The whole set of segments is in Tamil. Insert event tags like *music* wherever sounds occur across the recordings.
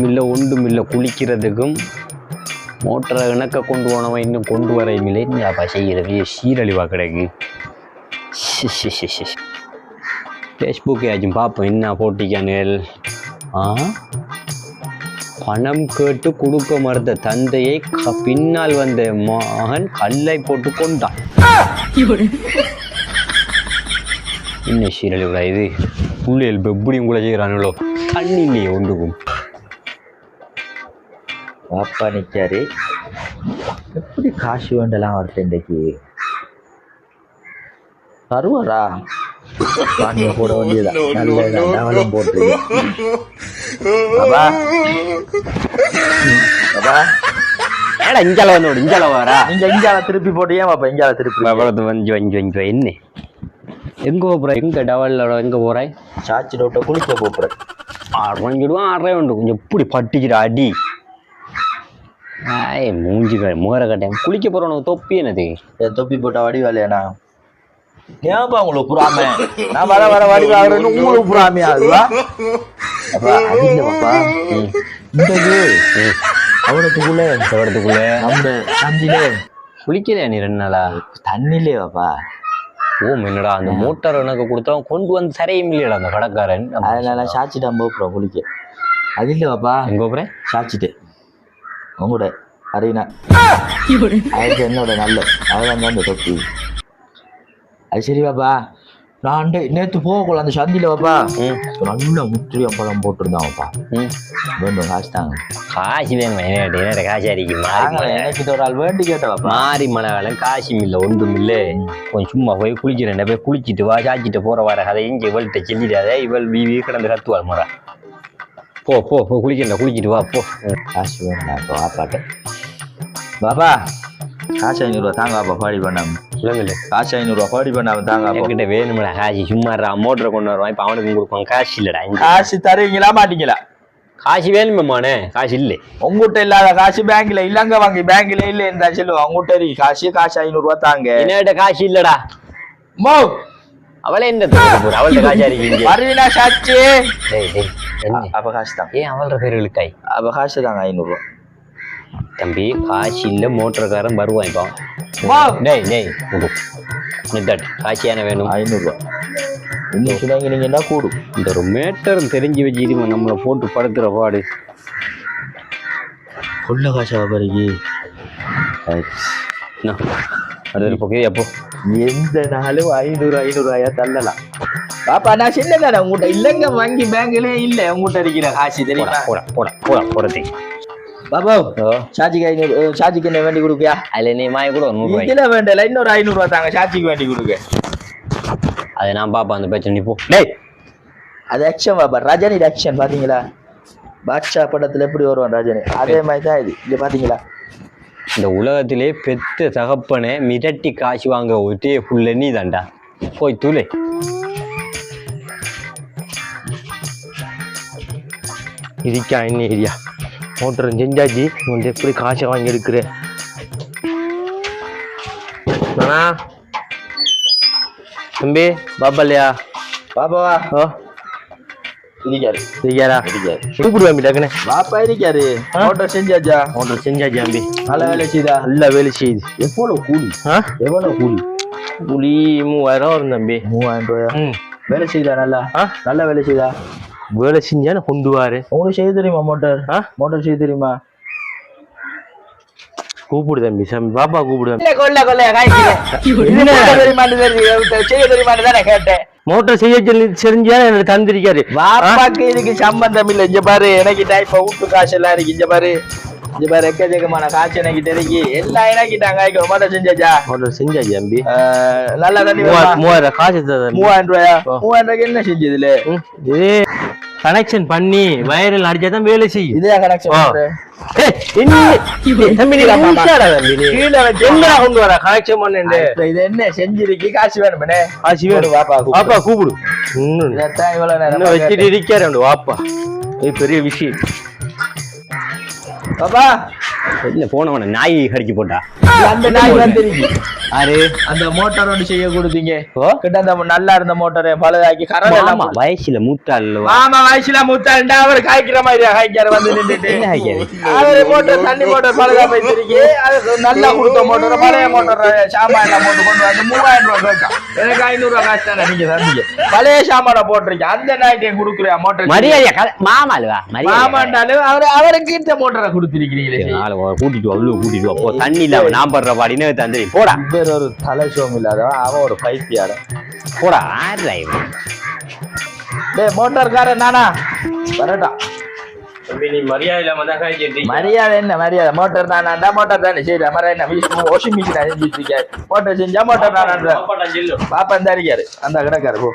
தண்ணியும் இல்லை ஒன்றும் இல்லை குளிக்கிறதுக்கும் மோட்டரை இணக்க கொண்டு போனவன் இன்னும் கொண்டு வரையும் இல்லை அப்பா செய்கிறது சீரழிவா கிடைக்கு. ஃபேஸ்புக் ஏச்சும் பார்ப்போம். என்ன போட்டிக்கானுகள்? ஆ? பணம் கேட்டு கொடுக்க மறுத்த தந்தையை பின்னால் வந்த மகன் கல்லை போட்டு கொண்டான். என்ன சீரழிவுடா இது? புள்ளியல் எப்படியும் கூட செய்கிறானுங்களோ தண்ணி இல்லையே ஒன்றுக்கும். பாப்பா நிக்காரு எப்படி காசு வேண்டலாம் அவர்கிட்ட இன்றைக்கு? தருவாரா பாண்டிய போட வேண்டியதா *laughs* நல்ல டவலம் பாபா ஏடா இஞ்சால வந்து இஞ்சால வரா நீங்க இஞ்சால திருப்பி போட்டியா பாப்பா இஞ்சால திருப்பி வஞ்சி வஞ்சி வஞ்சி என்ன? எங்க போற எங்க டவலோட எங்க போறாய் சாச்சி டோட்ட குளிக்க போப்புறேன் அரைஞ்சிடுவான் அரை உண்டு. கொஞ்சம் இப்படி பட்டிக்கிற அடி. ஆய் மூஞ்சி க- முகர கட்டேன் குளிக்க போறவனுக்கு தொப்பி என்னது? என் தொப்பி போட்டா வடி வேலையாண்ணா ஏன்பா உங்களுக்கு புறாம? *laughs* நான் வர வர வடி வாங்குறேன்னு உங்களுக்கு புறாமையா அதுவா? அப்பா அது இல்ல பாப்பா. இந்த அவனத்துக்குள்ள தவறதுக்குள்ள நம்ம சந்திலே குளிக்கலையா நீ ரெண்டு நாளா? தண்ணிலே பாப்பா. ஓ என்னடா அந்த மோட்டார் எனக்கு கொடுத்தவன் கொண்டு வந்து சரையும் இல்லையடா அந்த கடைக்காரன் அதனால சாச்சிட்டான் போப்புறோம் குளிக்க. அது இல்ல பாப்பா. எங்க போற? சாச்சிட்டு உங்களோட அரீனா அதுக்கு என்னோட நல்ல அவதான் தான் இந்த தொப்பி. அது சரி பாப்பா. நான் நேத்து போகக்குள்ள அந்த சந்தில பாப்பா. நல்ல முத்திரியம் பழம் ம். வேண்டும் காசு தாங்க. காசு வேணும் காசு அடிக்கு எனக்கு ஒரு ஆள் வேண்டி கேட்ட பாப்பா. மாறி மலை காலம் காசும் இல்லை ஒன்றும் இல்லை. கொஞ்சம் சும்மா போய் குளிக்கிறேன் போய் குளிச்சிட்டு வா சாச்சிட்டு போற வர கதை இங்கே இவள்கிட்ட சொல்லிடாத இவள் வீவி கிடந்து கத்துவாள் முறை. போ போ போ குளிக்கிறேன் குளிச்சிட்டு வா போ. காசு வேணும் இப்போ பாப்பாட்ட பாப்பா காசு ஐநூறுரூவா தாங்க பாப்பா பாடி பண்ணாம. சொல்லுங்களே காசு ஐநூறுரூவா பாடி பண்ணாம தாங்க என்கிட்ட வேணும்டா காசு சும்மா மோட்டரை கொண்டு வருவான் இப்போ அவனுக்கு கொடுப்பான் காசு இல்லைடா காசு தருவீங்களா மாட்டீங்களா? காசு வேணுமானே காசு இல்லை. உங்ககிட்ட இல்லாத காசு பேங்க்ல இல்லங்க வாங்கி பேங்க்ல இல்ல இருந்தா சொல்லுவோம் உங்ககிட்ட காசு காசு ஐநூறுரூவா தாங்க. என்னகிட்ட காசு இல்லடா. மோ அவளே காசு அடிக்கீங்க வருவீனா சாச்சு காசு தான் ஏன் அவளோட பேர் இழுக்காய் காசு தாங்க ஐநூறுரூவா தம்பி காசு இல்லை மோட்டர்காரன் வருவான் இப்போ டேய் டேய் விடு நித்தாட்டு காசு ஏன வேணும் ஐநூறுரூவா இன்னும் என்ன கூடும் இந்த ஒரு மேட்டரும் தெரிஞ்சு வச்சுட்டு நம்மளை போட்டு படுத்துற பாடு கொள்ள காசா அடுத்த பக்கம் எப்போ எந்த நாளும் ஐநூறு ஐநூறுவாயா தள்ளலாம். பாப்பா நான் சின்ன தானே உங்ககிட்ட. இல்லங்க வங்கி பேங்க்லயே இல்ல. உங்ககிட்ட இருக்கிற காசு தெரியுமா? போடா போடா போடா போடத்தி பாபா சாச்சிக்கு ஐநூறு சாச்சிக்கு என்ன வேண்டி கொடுப்பியா? அதில் நீ வாங்கி கூட நூறுரூவாய் இதுல வேண்டல இன்னொரு ஐநூறுவா தாங்க சாச்சிக்கு வேண்டி கொடுங்க அதை நான் பார்ப்பேன் அந்த பிரச்சனை நீ போ. டேய். அது ஆக்ஷன் பாப்பா ரஜினி ஆக்ஷன் பாத்தீங்களா? பாட்ஷா படத்துல எப்படி வருவான் ரஜினி? அதே மாதிரி தான் இது. இங்க பாத்தீங்களா? இந்த உலகத்திலே பெத்த தகப்பனை மிரட்டி காசு வாங்க ஒட்டே புள்ள நீ தாண்டா போய் தூளே. இருக்கா என்ன ஏரியா? மோட்டர் செஞ்சாச்சு. வந்து எப்படி காசை வாங்கி எடுக்கிறேன் நானா? தம்பி பாப்பா இல்லையா? பாப்பாவா ஓ. இருக்காரு இருக்கியாரா இருக்காரு கூப்பிடு தம்பி டக்குனே பாப்பா இருக்காரு மோட்டர் செஞ்சாச்சா மோட்டர் செஞ்சாச்சு தம்பி நல்ல வேலை செய்தா நல்லா வேலை செய்யுது எவ்வளவு கூலி எவ்வளவு கூலி புளி மூவாயிரம் வரும் தம்பி மூவாயிரம் ரூபாயா வேலை செய்தா நல்லா ஆ நல்ல வேலை செய்தா வேலை செஞ்சானே கொண்டு வாரு உங்களுக்கு செய்ய தெரியுமா மோட்டார் ஆ மோட்டார் செய்ய தெரியுமா கூப்பிடு தம்பி தம்பி பாப்பா கூப்பிடு தம்பி இல்ல கொல்ல கொல்ல காய்க்கிறேன் தெரியுமான்னு தெரியும் செய்ய தெரியுமான்னு தானே கேட்டேன் மோட்டர் செய்ய செஞ்சா எனக்கு தந்திருக்காரு. வாப்பாக்கு இதுக்கு சம்பந்தம் இல்ல. இங்க பாரு எனக்கு டைப் வீட்டு காசு எல்லாம் இருக்கு. இங்க பாரு இங்க பாரு எக்கச்சக்கமான காசு எனக்கு தெரிஞ்சு எல்லாம் எனக்கிட்டாங்க காய்க்க மோட்டார் செஞ்சாச்சா? மோட்டர் செஞ்சாச்சு தம்பி. நல்லா தண்ணி? மூவாயிரம் காசு மூவாயிரம் ரூபாயா? மூவாயிரம் ரூபாய்க்கு என்ன செஞ்சதுல கனெக்ஷன் பண்ணி வயரில் அடிச்சாதான் வேலை செய்யும். இதே கனெக்ஷன் என்ன செஞ்சிருக்கு? காசு வேணுமே காசு வேணும். வாப்பா வாப்பா கூப்பிடு. வச்சுட்டு இருக்காரு அந்த வாப்பா? இது பெரிய விஷயம். பாப்பா. இல்ல போனவன நாய் கடிச்சு போட்டா? அந்த நாய் வந்துருச்சு. யாரு? அந்த மோட்டார் ஒன்று செய்ய கொடுத்தீங்க. கிட்ட அந்த நல்லா இருந்த மோட்டாரை பழுதாக்கி கரண்ட் எல்லாம் வயசுல மூத்தாள் ஆமா வயசுல முத்தாண்டா அவர் காய்க்கிற மாதிரி காய்க்கிற வந்து நின்றுட்டு. என்ன? அவரு மோட்டார் தண்ணி மோட்டார் பழுதா போயிருக்கு அது நல்லா கொடுத்த மோட்டார் பழைய மோட்டார் சாமான் எல்லாம் போட்டு கொண்டு வந்து மூவாயிரம் ரூபாய் கேட்கும் எனக்கு ஐநூறு ரூபாய் காசு தானே நீங்க தந்தீங்க. பழைய சாமான போட்டிருக்கேன். அந்த நாய்க்கு கொடுக்குறியா மோட்டார் மரியாதை மாமாண்டாலும் அவர் அவருக்கு இந்த மோட்டாரை கொடுத்திருக்கிறீங்களே கூட்டிட்டு உள்ள கூட்டிட்டு வா. போ தண்ணி இல்லாம நான் படுற பாடினு தந்து போடா. இவர் ஒரு தலை சோம் இல்லாதவன் அவன் ஒரு பைத்தியாரன் போடா டேய் மோட்டார்காரன் நானா வரட்டா நீ மரியாதை என்ன மரியாதை? மோட்டார் தானாண்டா மோட்டார் தானே? சரி அமர என்ன? வாஷிங் மிஷின் மோட்டார் செஞ்சா மோட்டார் தானான்ற பாப்பா இந்த இருக்காரு. அந்த கிடக்காரு போ.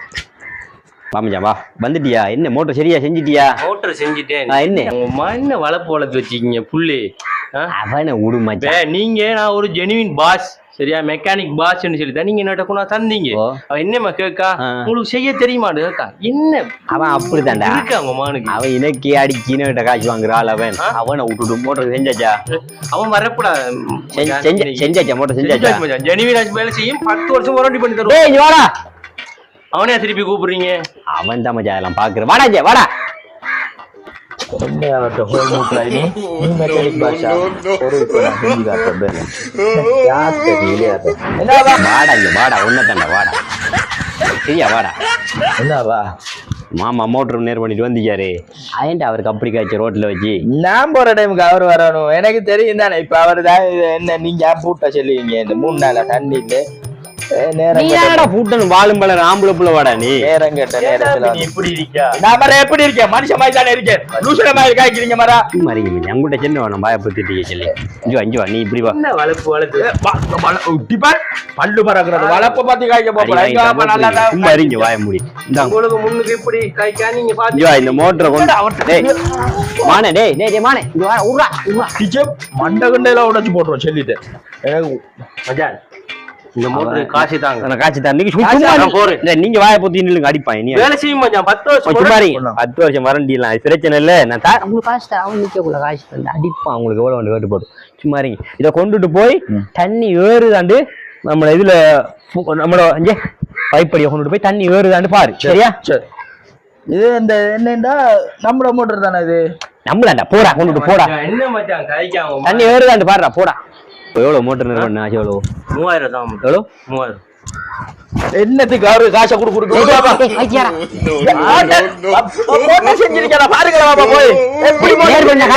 மாமிஜா வா. வந்துட்டியா? என்ன மோட்டர் சரியா செஞ்சிட்டியா? மோட்டர் செஞ்சுட்டேன். என்ன? உங்க என்ன வளர்ப்பு வளர்த்து வச்சிருக்கீங்க புள்ளி? அவனை மச்சான். நீங்க நான் ஒரு ஜெனுவின் பாஸ் சரியா? மெக்கானிக் பாஸ்ன்னு சொல்லி தான் நீங்க என்ன கொண்டா தந்தீங்க. ஓ. அவ என்னம்மா கேக்கா? ஆ. உங்களுக்கு செய்ய தெரியுமாடு கேக்கா? என்ன? அவன் அப்படித்தான்டா. இருக்கா உங்க மானுக்கு? அவன் இனக்கி அடிச்சின்னு கிட்ட காய்ச்சி வாங்குற ஆள் அவன். அவனை விட்டுட்டு மோட்டர் செஞ்சாச்சா? அவன் வரப்படா. செஞ்ச- செஞ்ச- செஞ்சாச்சா மோட்டர் செஞ்சாச்சா? ஜெனுவின் வேலை செய்யும். பத்து வருஷம் வாரண்டி பண்ணி வாடா. அவனே திருப்பி கூப்பிடுறீங்க? அவன் தான் மச்சான் அதெல்லாம் பாக்குற வாடா இங்க வாடா. மாமா மோட்டர் நேர் பண்ணிட்டு வந்திருக்காரு ஏன்டா அவருக்கு அப்படி காய்ச்சி ரோட்ல வச்சு? நான் போற டைமுக்கு அவர் வரணும் எனக்கு தெரியும் தானே. இப்ப அவர் தான் என்ன நீங்க பூட்ட சொல்லுவீங்க? இந்த மூணு நாளா தண்ணி இல்ல அஹ் நேரம் நீ கெட்ட- யாரடா பூட்டன் வாழும் பலர் ஆம்பளை புள்ள வாடா நீ. நேரம் கேட்ட நேரத்துல வந்து- இப்படி இருக்கா நான் மர எப்படி இருக்கேன்? மனுஷன் மாதிரி தானே இருக்கேன். லூசன மாதிரி காய்க்கிறீங்க மரா மறிங்க அங்கிட்ட சின்ன சொல்லி வா நீ இப்படி வா. என்ன வளர்ப்பு வளர்த்து டிபார் பல்லு பறக்குறது. வளப்ப பத்தி காய்க்க தரணும் நல்லா இருங்க வாய மூடி. இந்தாங்க உங்களுக்கு முன்னுக்கு இப்படி காய்க்கா? நீங்க இங்க பாத்து வா இந்த மோட்டரை கொண்டு டேய். மானே டேய் டேய் டேய் மானே. இங்க வா உர்றா உர்றா டிச்சப் மண்டை கண்டையில உடைச்சு போட்டுரும் சொல்லிட்டு. எனக்கு மஜான் இந்த மோட்டர் காசு தாங்க. நீங்க சும்மா நீங்க வாய பொத்தி நில்லுங்க அடிப்பான் நீ. வேலை செய்யும் மச்சான் பத்து வருஷம் சும்மா. பத்து வருஷம் வரண்டிலாம் பிரச்சனை இல்ல. நான் தா உங்களுக்கு காசு நிக்கக்குள்ள தந்து. அடிப்பான் உங்களுக்கு எவ்வளவு வேண்டு கேட்டு போட்டு. சும்மா இருங்க. இதை கொண்டுட்டு போய் தண்ணி ஏறுதாண்டு நம்ம இதுல நம்மளோட இங்கே பைப்படியை கொண்டுட்டு போய் தண்ணி ஏறுதாண்டு பாரு. சரியா? சரி. இது இந்த என்னண்டா? நம்மள மோட்டர் தானே இது? நம்மளாண்டா போடா கொண்டுட்டு போடா. என்ன மச்சான் தண்ணி ஏறுதாண்டு பாருடா போடா. எவ்வளவு மோட்டர் நிறுவனம் ஆச்சு எவ்வளவு மூவாயிரம் தான் மச்சான். எவ்வளவு மூவாயிரம் என்னத்துக்கு அவரு காசை கொடு மோட்டர் செஞ்சிருக்கா பாருங்களா பாப்பா போய். எப்படி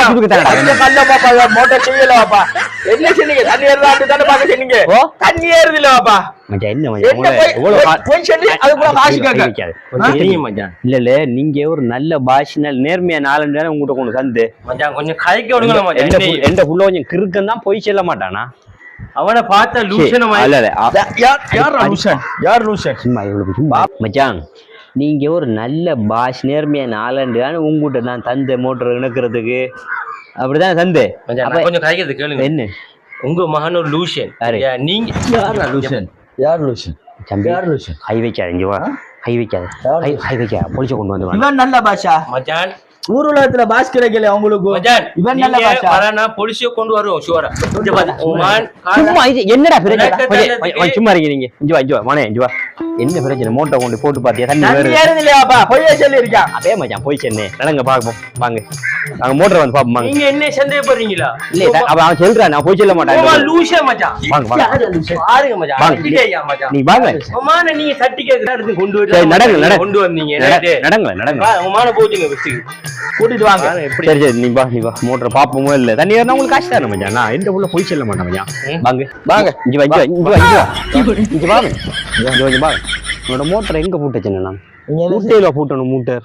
கொடுக்க மோட்டர் செய்யல பாப்பா என்ன சொன்னீங்க தண்ணி ஏறுதாட்டு தானே பாக்க சொன்னீங்க ஓ. தண்ணி ஏறுது இல்ல பாப்பா என்ன என்ன நீங்க ஒரு நல்ல பாஷினல் நேர்மையா நாலு நேரம் உங்ககிட்ட கொண்டு மச்சான் கொஞ்சம் கதைக்க எந்த என்னையும். புள்ள- கொஞ்சம் கிறுக்கன் தான் போய் செல்ல மாட்டானா? அவனை பார்த்தா அ- யார் யார் யார் சும்மா சும்மா. மச்சான் நீங்க ஒரு நல்ல பாஷ் நேர்மையா நாலண்டு தானே உங்ககிட்ட நான் தந்த மோட்டர் இணைக்கிறதுக்கு. அப்படிதான் நான் கொஞ்சம் கதைக்கிறது கேளுங்க. என்ன? உங்க மகன் ஒரு லூஷன்? நீங்க யார் லூசன் யார் லூசன் தம்பி யார் லூசன் கை வைக்காத இங்க வா கை வைக்காத. யார் கை கை வைக்காத போலீஸை கொண்டு வந்து இவன் நல்ல பாஷா? மச்சான் ஊர் உலகத்துல பாஸ் கிடைக்கல உங்களுக்கு? மச்சான் இவன் நல்ல நீங்க பாஷா. வரனா போலீஸையோ கொண்டு வருவோம் ஷுவரா சும்மா இது என்னடா பிரச்சனை? சும்மா இருக்கீங்க. நீங்க இங்க வா இங்க வா மனே வா. என்ன பிரச்சனை? மோட்டர் கொண்டு போட்டு பாத்தியா? தண்ணி வேறு. இல்லையாப்பா பொய்யா சொல்லி இருக்கான் அதே மச்சான் போய் சென்னே நடங்க பாப்போம் வாங்க. நாங்க மோட்டர் வந்து பாப்போம் வாங்க. நீங்க என்ன சந்தேகப்படுறீங்களா? இல்ல த- அவன் சொல்றான் நான் போய் சொல்ல மாட்டேன். லூசன் மச்சான். வாங்க வாங்க. பாருங்க மச்சான் வாங்க. அடிக்கிட்டேயா மச்சான்? நீ வாங்க. உமான நீங்க கேக்குற இடத்துக்கு கொண்டு வந்து நடங்க, நடங்க. கொண்டு வந்தீங்க. நடங்க நடங்க. உமான போச்சுங்க கூட்டிட்டு வாங்க. பாருங்க எப்படி? சரி சரி நீ வா நீ வா. மோட்டர் பாப்போமோ இல்ல. தண்ணி ஏறினா உங்களுக்கு காசு தரணும் மச்சான். நான் எந்த உள்ள போய் சொல்ல மாட்டேன் மச்சான். ம். வாங்க. வாங்க. இங்க வா இங்க வா இங்க வா இங்க வா. இங்க வாங்க இங்க வா இங்க வாங்க உன்னோட மோட்டர் எங்க பூட்டுச்சுன்னு நான் மூட்டையில பூட்டணும் மூட்டர்.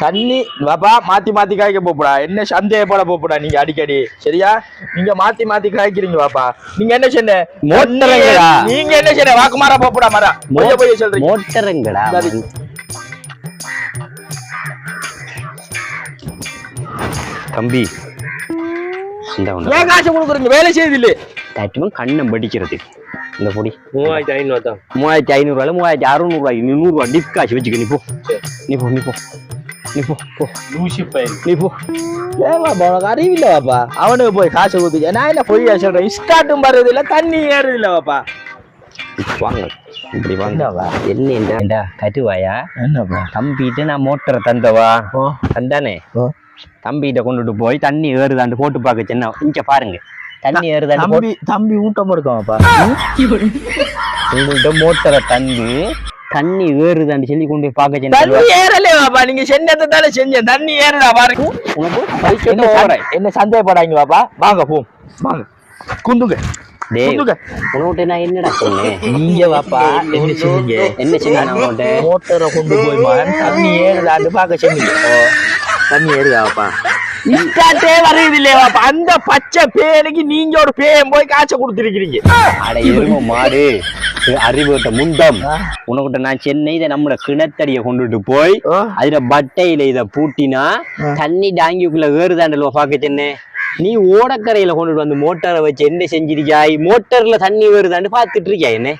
தண்ணி பாப்பா மாத்தி மாத்தி காய்க்க போப்படா. என்ன சந்தேக போல போப்படா நீங்க அடிக்கடி. சரியா? நீங்க மாத்தி மாத்தி காய்க்கிறீங்க பாப்பா நீங்க என்ன சொன்ன? மோட்டருங்கடா. நீங்க என்ன சொன்ன? வாக்குமாரா போப்படா மரா போய் போய் சொல்றீங்க. மோட்டர் தம்பி ஏன் காசு கொடுக்குறீங்க? வேலை செய்யுது இல்ல தட்டுவன் கண்ணம் படிக்கிறதுக்கு இந்த பொடி. மூவாயிரத்தி ஐநூறு தான். மூவாயிரத்தி ஐநூறுவாயில மூவாயிரத்தி அறுநூறுவாய்க்கு நீ நூறுரூவா டிப் காசு வச்சுக்க. நீ போ. நீ போ நீ போ. நீ போ போ. லூசி பையன் நீ போ. உனக்கு அவனுக்கு போய் காசு கொடுத்து நான் என்ன பொய்யா சொல்றேன்? ஸ்டார்ட்டும் வர்றது இல்ல தண்ணி ஏறுது இல்ல பாப்பா. வாங்க. இப்படி என்னவா என்ன ஏண்டா கட்டுவாயா என்னப்பா? தம்பிகிட்ட நான் மோட்டரை தந்தவா? ஓ. தந்தானே? ஓ. தம்பிகிட்ட கொண்டுட்டு போய் தண்ணி ஏறுதாண்டு போட்டு பார்க்க சின்ன இங்க பாருங்க. தண்ணி ஏறுதாண்டு தம்பி தம்பி ஊட்டம் இருக்கான்ப்பா உங்கள்கிட்ட மோட்டரை தந்து தண்ணி ஏறுதாண்டு சொல்லி கொண்டு போய் பார்க்க சின்ன. தண்ணி ஏறலே பாப்பா நீங்க செஞ்சதை தானே செஞ்சேன் தண்ணி ஏறுடா பாருங்க. உனக்கு பைக் என்ன சந்தே- என்ன சந்தேகப்படாங்க பாப்பா வாங்க போ. வாங்க. குந்துங்க என்னடா சொன்னேன்? நீங்க பாப்பா என்ன செஞ்சீங்க என்ன சொன்ன நான் உன்கிட்ட மோட்டரை கொண்டு போய் தண்ணி ஏறுதான்னு பார்க்க சொன்னீங்க. தண்ணி ஏறுதாப்பா இஷ்டாட்டே வருது இல்லையாப்பா அந்த பச்சை பேனுக்கு நீங்க ஒரு பேயம் போய் காய்ச்ச கொடுத்துருக்கீங்க அட எரும மாடு. அறிவுட்ட முண்டம். உனக்கிட்ட நான் சென்னை இதை நம்மளோட கிணத்தடியை கொண்டுட்டு போய். அதுல பட்டையில இத பூட்டினா தண்ணி டாங்கிக்குள்ள ஏறுதாண்டல்வா பாக்க சென்னை. நீ ஓடக்கரையில கொண்டுட்டு வந்து மோட்டாரை வச்சு என்ன செஞ்சிருக்காய்? மோட்டர்ல தண்ணி வருதான்னு பாத்துட்டு இருக்கியா என்ன?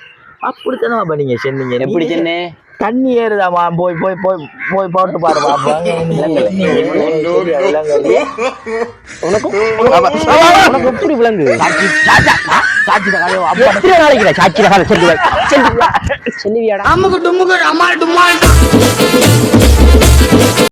அப்படித்தானே பாப்பா நீங்க சொன்னீங்க? எப்படி சென்னை? தண்ணி ஏறுதாமா போய் போய் போய் போய் போட்டு பாரு பாப்பா உனக்கு உனக்கு எப்படி விளங்குது? சாட்சி